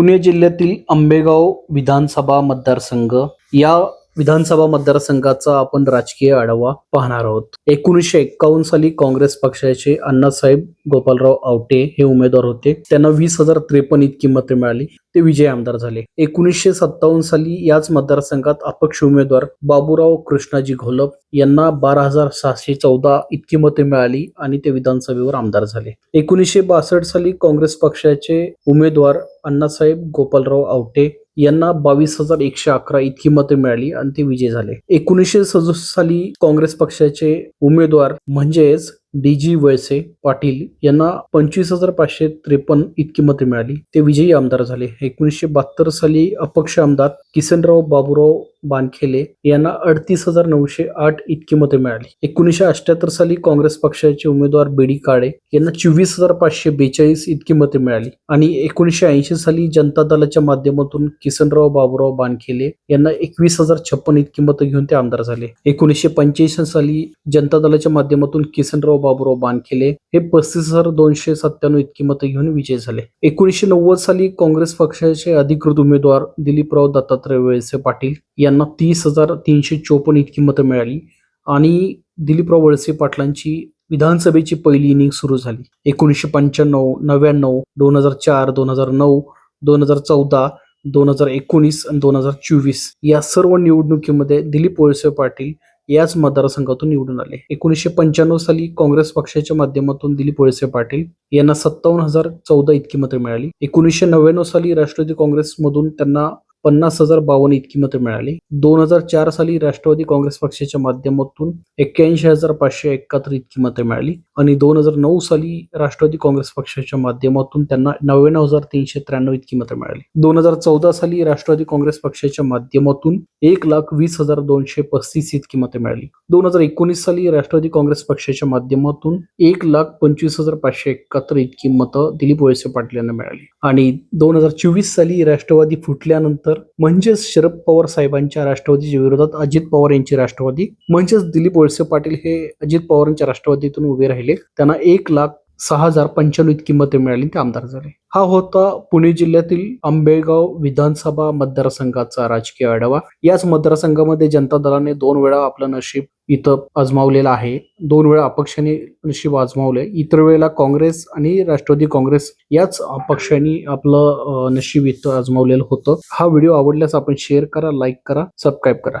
पुणे जिल्ह्यातील आंबेगाव विधानसभा मतदारसंघ या विधानसभा मतदारसंघाचा आपण राजकीय आढावा पाहणार आहोत. एकोणीसशे एक्कावन्न साली काँग्रेस पक्षाचे अण्णासाहेब गोपालराव आवटे हे उमेदवार होते. त्यांना वीस हजार त्रेपन्न इतकी मते मिळाली. ते विजय आमदार झाले. एकोणीसशे सत्तावन्न साली याच मतदारसंघात अपक्ष उमेदवार बाबूराव कृष्णाजी घोलप यांना बारा हजार सहाशे चौदा इतकी मते मिळाली आणि ते विधानसभेवर आमदार झाले. एकोणीसशे बासष्ट साली काँग्रेस पक्षाचे उमेदवार अण्णासाहेब गोपालराव आवटे यांना बावीस हजार एकशे अकरा इतकी मते मिळाली आणि ते विजय झाले. एकोणीसशे सदुसष्ट साली काँग्रेस पक्षाचे उमेदवार म्हणजेच डी जी वळसे पाटील यांना पंचवीस हजार पाचशे त्रेपन्न इतकी मते मिळाली. ते विजयी आमदार झाले. एकोणीसशे बहात्तर साली अपक्ष आमदार किसनराव बाबूराव बानखेले यांना अडतीस हजार नऊशे आठ इतकी मते मिळाली. एकोणीसशे अठ्याहत्तर साली काँग्रेस पक्षाचे उमेदवार बेडी काळे यांना चोवीस हजार पाचशे बेचाळीस इतकी मते मिळाली. आणि एकोणीसशे ऐंशी साली जनता दलाच्या माध्यमातून किसनराव बाबूराव बानखेले यांना एकवीस हजार छप्पन इतकी मतं घेऊन ते आमदार झाले. एकोणीसशे पंच्याऐंशी साली जनता दलाच्या माध्यमातून किसनराव बाबूराव बानखेले हे पस्तीस हजार दोनशे सत्त्याण्णव इतकी मतं घेऊन विजय झाले. एकोणीसशे नव्वद साली काँग्रेस पक्षाचे अधिकृत उमेदवार दिलीपराव दत्तात्रय वळसे पाटील यांना तीस हजार तीनशे चोपन्न इतकी मतं मिळाली आणि दिलीपराव वळसे पाटलांची विधानसभेची पहिली इनिंग सुरू झाली. एकोणीसशे पंच्याण्णव नव्याण्णव दोन हजार चार दोन हजार नऊ दोन हजार चौदा दोन हजार एकोणीस आणि दोन हजार चोवीस या सर्व निवडणुकीमध्ये दिलीप वळसे पाटील याच मतदारसंघातून निवडून आले. एकोणीसशे पंच्याण्णव साली काँग्रेस पक्षाच्या माध्यमातून दिलीप वळसे पाटील यांना सत्तावन्न हजार चौदा इतकी मते मिळाली. एकोणीसशे नव्याण्णव साली राष्ट्रवादी काँग्रेसमधून त्यांना पन्नास हजार बावन्न इतकी मतं मिळाली. दोन हजार चार साली राष्ट्रवादी काँग्रेस पक्षाच्या माध्यमातून एक्क्याऐंशी हजार पाचशे एकाहत्तर इतकी मतं मिळाली. आणि दोन हजार नऊ साली राष्ट्रवादी काँग्रेस पक्षाच्या माध्यमातून त्यांना नव्याण्णव हजार तीनशे त्र्याण्णव इतकी मतं मिळाली. दोन हजार चौदा साली राष्ट्रवादी काँग्रेस पक्षाच्या माध्यमातून एक लाख वीस हजार दोनशे पस्तीस इतकी मतं मिळाली. दोन हजार एकोणीस साली राष्ट्रवादी काँग्रेस पक्षाच्या माध्यमातून एक लाख पंचवीस हजार पाचशे एकाहत्तर इतकी मतं दिलीप वळसे पाटील यांना मिळाली. आणि दोन हजार चोवीस साली राष्ट्रवादी फुटल्यानंतर म्हणजेच शरद पवार साहेबांच्या राष्ट्रवादीच्या विरोधात अजित पवार यांची राष्ट्रवादी म्हणजेच दिलीप वळसे पाटील हे अजित पवारांच्या राष्ट्रवादीतून उभे राहिले. त्यांना एक लाख सहा हजार पंच्याण्णव इतकी मते मिळाली. ते आमदार झाले. हा होता पुणे जिल्ह्यातील आंबेगाव विधानसभा मतदारसंघाचा राजकीय आढावा. याच मतदारसंघामध्ये जनता दलाने दोन वेळा आपलं नशीब इथं आजमावलेलं आहे. दोन वेळा अपक्षाने नशीब आजमावले इतर वेळेला काँग्रेस आणि राष्ट्रवादी काँग्रेस याच अपक्षांनी आपलं नशीब इथं आजमावलेलं होतं. हा व्हिडिओ आवडल्यास आपण शेअर करा लाईक करा सबस्क्राईब करा.